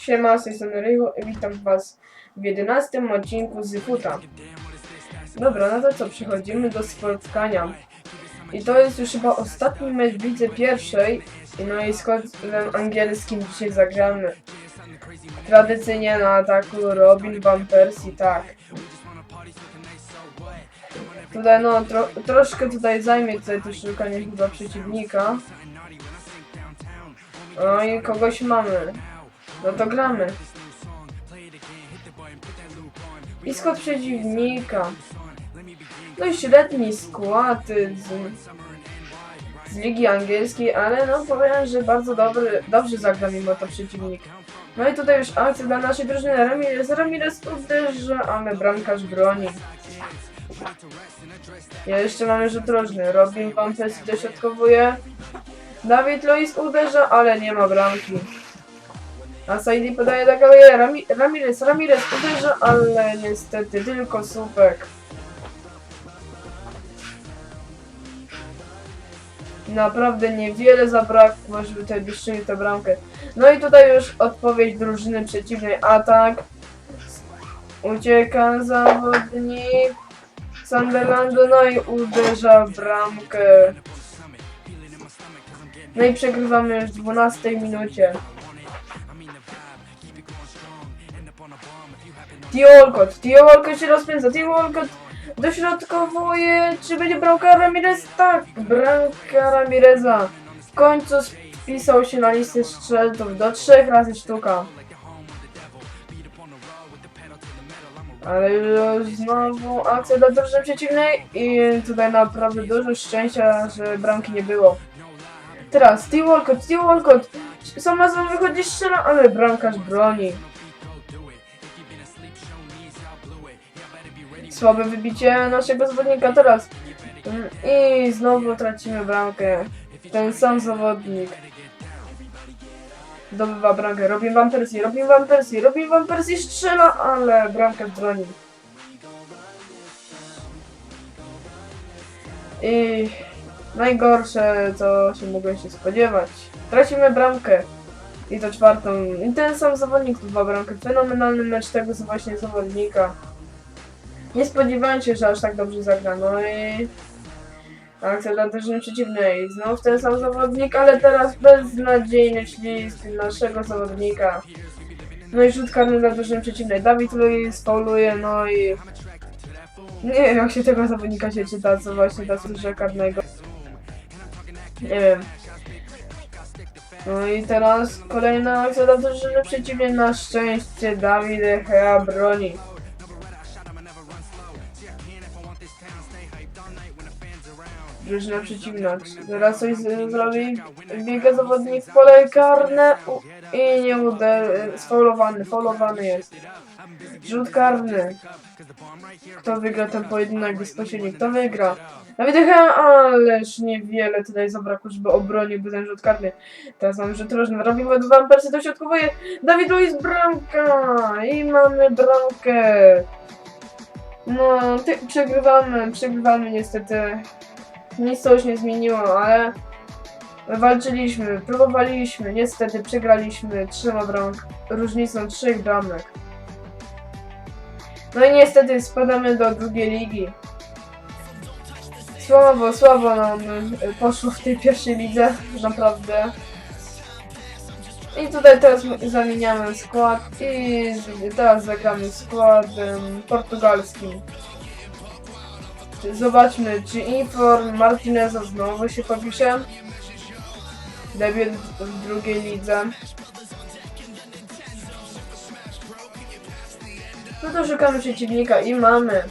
Siema, z tej strony i witam was w 11 odcinku z Futa. Dobra, no to co, przechodzimy do spotkania. I to jest już chyba ostatni mecz w lidze pierwszej. No i z kodem angielskim dzisiaj zagramy. Tradycyjnie na ataku Robin Van Persie, tak. Tutaj no, tro, troszkę tutaj zajmie tutaj to szukanie chyba przeciwnika. No i kogoś mamy. No to gramy. Skład przeciwnika. No i średni skład z, z Ligi Angielskiej, ale no powiem, że bardzo dobry, dobrze zagra mimo to przeciwnik. No i tutaj już akcja dla naszej drużyny. Ramirez, Ramirez uderza, ale bramkarz broni. Jeszcze mamy rzut rożny. Robin Van Persie dośrodkowuje. Dawid Luiz uderza, ale nie ma bramki. A Saidi podaje do Gabriela. Rami Ramirez, Ramirez uderza, ale niestety tylko słupek. Naprawdę niewiele zabrakło, żeby tutaj wyszczynić tę bramkę. No i tutaj już odpowiedź drużyny przeciwnej. Atak. Ucieka zawodnik. Sunderlandu, no i uderza w bramkę. No i przegrywamy już w 12 minucie. Tio Walcott się rozpędza, Tio Walcott dośrodkowuje, czy będzie bramka Ramirez? Tak, bramka Ramireza. W końcu wpisał się na listę strzelców do trzech razy sztuka. Ale znowu akcja dla drużyny przeciwnej i tutaj naprawdę dużo szczęścia, że bramki nie było. Teraz Steve Walcott, Steve Walcott sama z wychodzi strzela, ale bramkarz broni. Słabe wybicie naszego zawodnika teraz. I znowu tracimy bramkę. Ten sam zawodnik. Zdobywa bramkę. Robin Van Persie, Robin Van Persie, Robin Van Persie strzela, ale bramkarz broni. I najgorsze, co się mogłem się spodziewać. Tracimy bramkę. I to czwartą. I ten sam zawodnik zdobywa bramkę. Fenomenalny mecz tego właśnie zawodnika. Nie spodziewałem się, że aż tak dobrze zagra. No i akcja dla drużyny przeciwnej. Znów ten sam zawodnik, ale teraz beznadziejny ślizg naszego zawodnika. No i rzut karny dla drużyny przeciwnej. Dawid Luiz fauluje, no i... Nie wiem jak się tego zawodnika się czyta, co właśnie ta służba karnego. Nie wiem. No i teraz kolejna akcja dla drużyny przeciwnej. Na szczęście Dawid Echea broni. Drużyna przeciwna. Teraz coś zrobi. Biega zawodnik w pole karne u- i nie uder... Sfaulowany, faulowany jest. Rzut karny. Kto wygra ten pojedynek bezpośredni? Kto wygra? Dawid Echea, ależ niewiele tutaj zabrakło, żeby obronił ten rzut karny. Teraz mamy rzut rożny. Robimy dwa persy dośrodkowuje. Dawid Luiz bramka! I mamy bramkę. No, ty, przegrywamy, przegrywamy niestety. Nic to już nie zmieniło, ale walczyliśmy, próbowaliśmy, niestety przegraliśmy trzema bram, różnicą trzech bramek. No i niestety spadamy do drugiej ligi. Słabo, słabo nam y, poszło w tej pierwszej lidze, naprawdę. I tutaj teraz zamieniamy skład i teraz zagramy składem portugalskim. Zobaczmy, czy Inform Martineza znowu się popisze. Debiut w drugiej lidze. No to szukamy przeciwnika i mamy.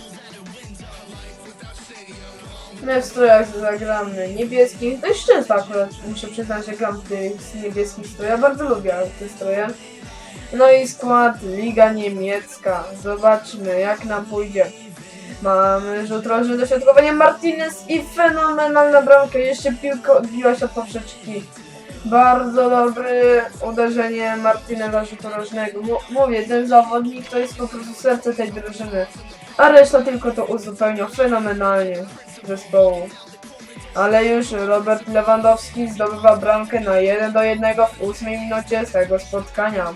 My w strojach zagramy niebieskich. Dość często akurat muszę przyznać, że gram w tych niebieskich strojach. Bardzo lubię te stroje. No i skład Liga Niemiecka. Zobaczmy jak nam pójdzie. Mamy rzut rożny dośrodkowanie Martinez i fenomenalna bramka. Jeszcze piłka odbiła się od poprzeczki. Bardzo dobre uderzenie Martineza rzutu rożnego. Mówię, ten zawodnik to jest po prostu serce tej drużyny. A reszta tylko to uzupełnia fenomenalnie zespołu. Ale już Robert Lewandowski zdobywa bramkę na 1 do 1 w 8 minucie z spotkania.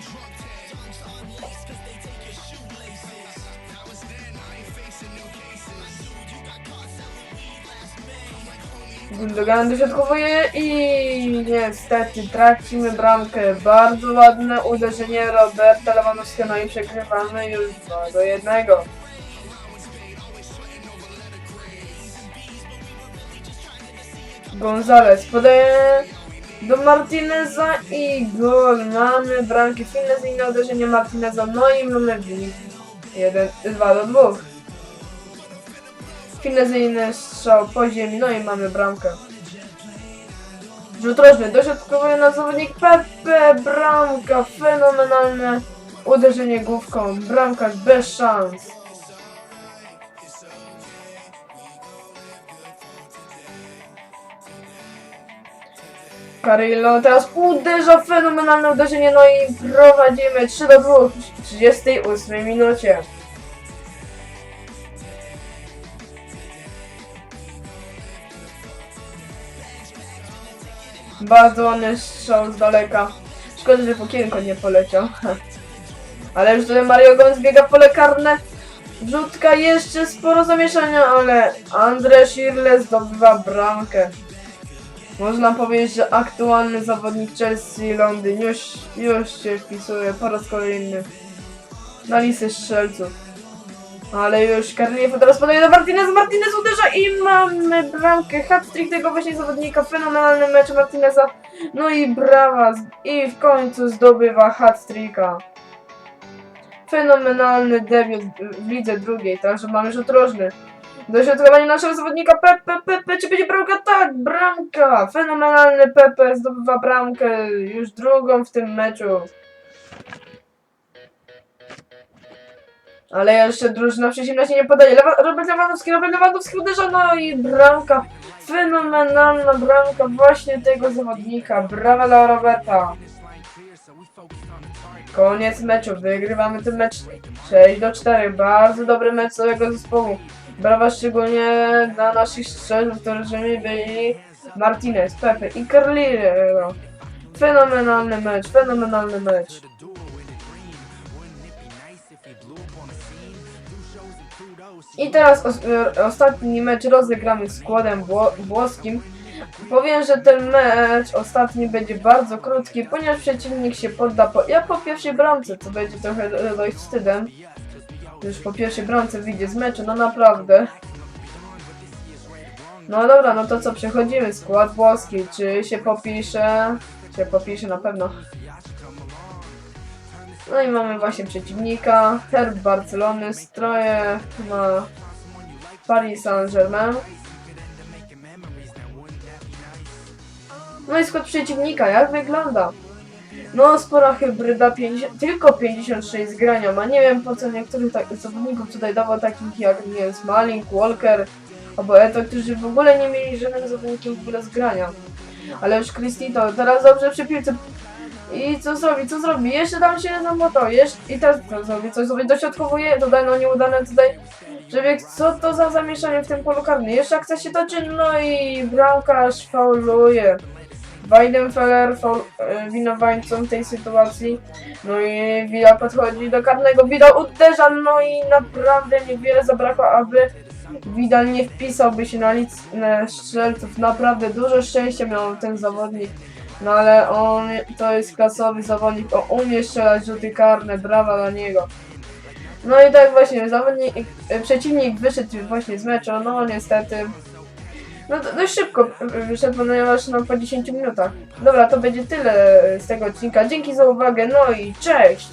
Gundogan dośrodkowuje i niestety tracimy bramkę. Bardzo ładne uderzenie Roberta Lewandowskiego, no i przegrywamy już 2 do 1. Gonzalez podaje do Martineza i gol. Mamy bramki finezyjne uderzenie Martineza, no i mamy wynik 1, 2 do 2. Finezyjny strzał po ziemi, no i mamy bramkę. Rzut rożny, dośrodkowuje na zawodnik Pepe, bramka, fenomenalne uderzenie główką, bramkarz bez szans. Carillo teraz uderza fenomenalne uderzenie, no i prowadzimy 3 do 2 w 38 minucie. Bardzo ładny strzał z daleka. Szkoda, że w okienko nie poleciał. Ale już tutaj Mario Gomez biega w pole karne. Wrzutka jeszcze sporo zamieszania, ale Andre Schirle zdobywa bramkę. Można powiedzieć, że aktualny zawodnik Chelsea Londyn już, już się wpisuje po raz kolejny na listę strzelców. Ale już Karniew teraz podaje do Martinez, Martinez uderza i mamy bramkę. Hat-trick tego właśnie zawodnika, fenomenalny mecz Martineza. No i brawa, i w końcu zdobywa hat-tricka. Fenomenalny debiut w lidze drugiej, także mamy rzut rożny. Dośrodkowanie naszego zawodnika Pepe, Pepe, czy będzie bramka? Tak, bramka! Fenomenalny Pepe zdobywa bramkę, już drugą w tym meczu. Ale jeszcze drużyna przeciwna się nie podaje. Lewa, Robert Lewandowski, Robert Lewandowski uderza, no i bramka. Fenomenalna bramka właśnie tego zawodnika. Brawa dla Roberta. Koniec meczu, wygrywamy ten mecz 6 do 4. Bardzo dobry mecz całego zespołu. Brawa szczególnie dla naszych strzelców, którzy byli Martinez, Pepe i Carlillo. Fenomenalny mecz, fenomenalny mecz. I teraz os e, ostatni mecz rozegramy składem wło włoskim. Powiem, że ten mecz ostatni będzie bardzo krótki, ponieważ przeciwnik się podda po, ja po pierwszej bramce, co będzie trochę dość wstydem. Już po pierwszej bramce wyjdzie z meczu, no naprawdę. No dobra, no to co, przechodzimy. Skład włoski, czy się popisze? Się popisze na pewno. No i mamy właśnie przeciwnika. Herb Barcelony, stroje ma Paris Saint-Germain. No i skład przeciwnika, jak wygląda? No, spora hybryda, 50, tylko 56 zgrania ma. Nie wiem po co niektórych tak, zawodników tutaj dawał takich jak, nie wiem, Walker albo Eto, którzy w ogóle nie mieli żadnego zawodnikiem w ogóle zgrania. Ale już Cristito teraz dobrze przy piłce. I co zrobi, co zrobi? Jeszcze tam się zamotał, jeszcze i teraz co zrobi, coś zrobi, dośrodkowuje, tutaj no nieudane tutaj przebieg, co to za zamieszanie w tym polu karnym? Jeszcze akcja się toczy, no i bramkarz fauluje. Weidenfeller faul, e, winowajcą tej sytuacji. No i Wida podchodzi do karnego, Wida uderza, no i naprawdę niewiele zabrakło, aby Widal nie wpisałby się na listę strzelców. Naprawdę dużo szczęścia miał ten zawodnik. No ale on to jest klasowy zawodnik, on umie strzelać rzuty karne, brawa dla niego. No i tak właśnie, zawodnik, przeciwnik wyszedł właśnie z meczu, no niestety. No dość szybko wyszedł, ponieważ no po 10 minutach. Dobra, to będzie tyle z tego odcinka. Dzięki za uwagę, no i cześć!